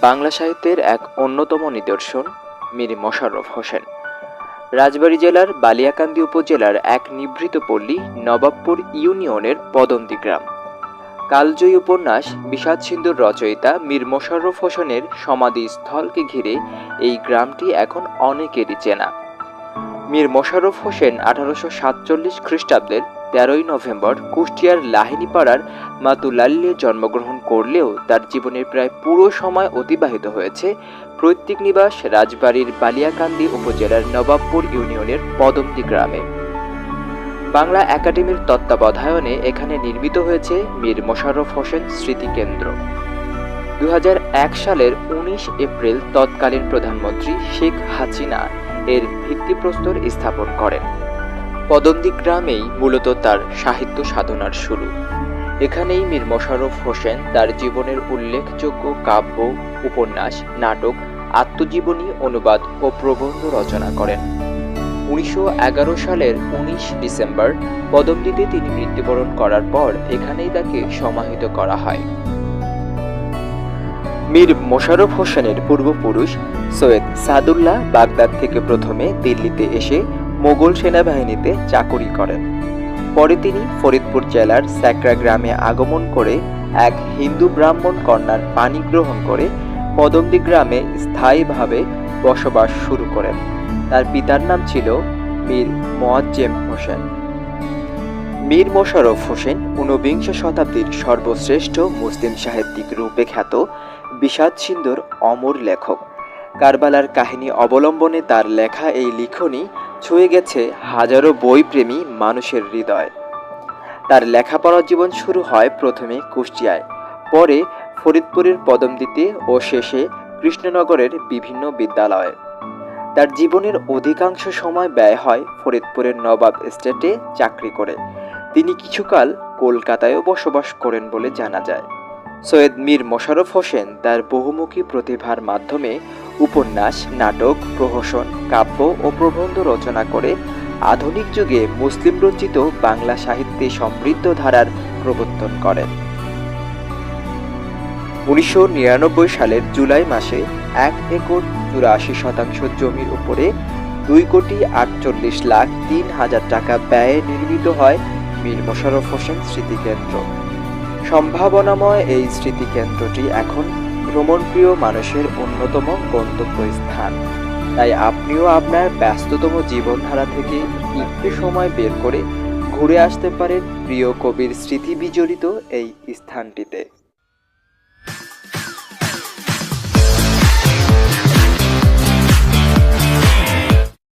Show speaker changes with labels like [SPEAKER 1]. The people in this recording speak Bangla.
[SPEAKER 1] বাংলা সাহিত্যের এক অন্যতম নিদর্শন মীর মোশাররফ হোসেন। রাজবাড়ী জেলার বালিয়াকান্দি উপজেলার এক নিভৃত পল্লী নবাবপুর ইউনিয়নের পদন্তি গ্রাম। কালজয়ী উপন্যাস বিষাদ সিন্ধুর রচয়িতা মীর মোশাররফ হোসেনের সমাধিস্থলকে ঘিরে এই গ্রামটি এখন অনেকেরই চেনা। মীর মোশাররফ হোসেন আঠারোশো সাতচল্লিশ খ্রিস্টাব্দের তেরোই নভেম্বর কুষ্টিয়ার লাহিনীপাড়ার মাতুলাল্লে জন্মগ্রহণ করলেও তার জীবনের প্রায় পুরো সময় অতিবাহিত হয়েছে পৈতৃক নিবাস রাজবাড়ির বালিয়াকান্দি উপজেলার নবাবপুর ইউনিয়নের পদমতি গ্রামে। বাংলা একাডেমির তত্ত্বাবধায়নে এখানে নির্মিত হয়েছে মীর মোশাররফ হোসেন স্মৃতি কেন্দ্র দু হাজার এক সালের উনিশ এপ্রিল তৎকালীন প্রধানমন্ত্রী শেখ হাসিনা এর ভিত্তিপ্রস্তর স্থাপন করেন। পদন্দি গ্রামেই মূলত তার সাহিত্য সাধনার শুরু। এখানেই মীর মোশাররফ হোসেন তার জীবনের উল্লেখযোগ্য কাব্য, উপন্যাস, নাটক, আত্মজীবনী, অনুবাদ ও প্রবন্ধ রচনা করেন। উনিশশো সালের উনিশ ডিসেম্বর পদমদিতে তিনি মৃত্যুবরণ করার পর এখানেই তাকে সমাহিত করা হয়। মীর মোশাররফ হোসেনের পূর্বপুরুষ সৈয়দ সাদুল্লাহ বাগদাদ থেকে প্রথমে দিল্লিতে এসে মোগল সেনাবাহিনীতে চাকুরি করেন। পরে তিনি ফরিদপুর জেলার স্যাকরা গ্রামে আগমন করে এক হিন্দু ব্রাহ্মণ কন্যার পানি গ্রহণ করে পদমদি গ্রামে স্থায়ীভাবে বসবাস শুরু করেন। তার পিতার নাম ছিল মীর মোয়াজ্জেম হোসেন। মীর মোশাররফ হোসেন ঊনবিংশ শতাব্দীর সর্বশ্রেষ্ঠ মুসলিম সাহিত্যিক রূপে খ্যাত বিষাদ সিন্ধুর অমর লেখক। কারবালার কাহিনী অবলম্বনে তার লেখা এই লিখনী ছুঁয়ে গেছে হাজারো বইপ্রেমী মানুষের হৃদয়। তার লেখাপড়া জীবন শুরু হয় প্রথমে কুষ্টিয়ায়, পরে ফরিদপুরের পদমদিতে ও শেষে কৃষ্ণনগরের বিভিন্ন বিদ্যালয়ে। তার জীবনের অধিকাংশ সময় ব্যয় হয় ফরিদপুরের নবাব এস্টেটে চাকরি করে। তিনি কিছুকাল কলকাতায়ও বসবাস করেন বলে জানা যায়। সৈয়দ মীর মোশাররফ হোসেন তার বহুমুখী প্রতিভার মাধ্যমে উপন্যাস, নাটক, প্রহসন, কাব্য ও প্রবন্ধ রচনা করে আধুনিক যুগে মুসলিম রচিত বাংলা সাহিত্যে সমৃদ্ধ ধারার প্রবর্তন করেন। উনিশশো নিরানব্বই সালের জুলাই মাসে এক একর চুরাশি শতাংশ জমির উপরে দুই কোটি আটচল্লিশ লাখ তিন হাজার টাকা ব্যয়ে নির্মিত হয় মীর মোশাররফ হোসেন স্মৃতিকেন্দ্র। সম্ভাবনাময় এই স্মৃতিকেন্দ্রটি এখন ভ্রমণপ্রিয় মানুষের অন্যতম গন্তব্যস্থান। তাই আপনিও আপনার ব্যস্ততম জীবনধারা থেকে একটু সময় বের করে ঘুরে আসতে পারেন প্রিয় কবির স্মৃতি বিজড়িত এই স্থানটিতে।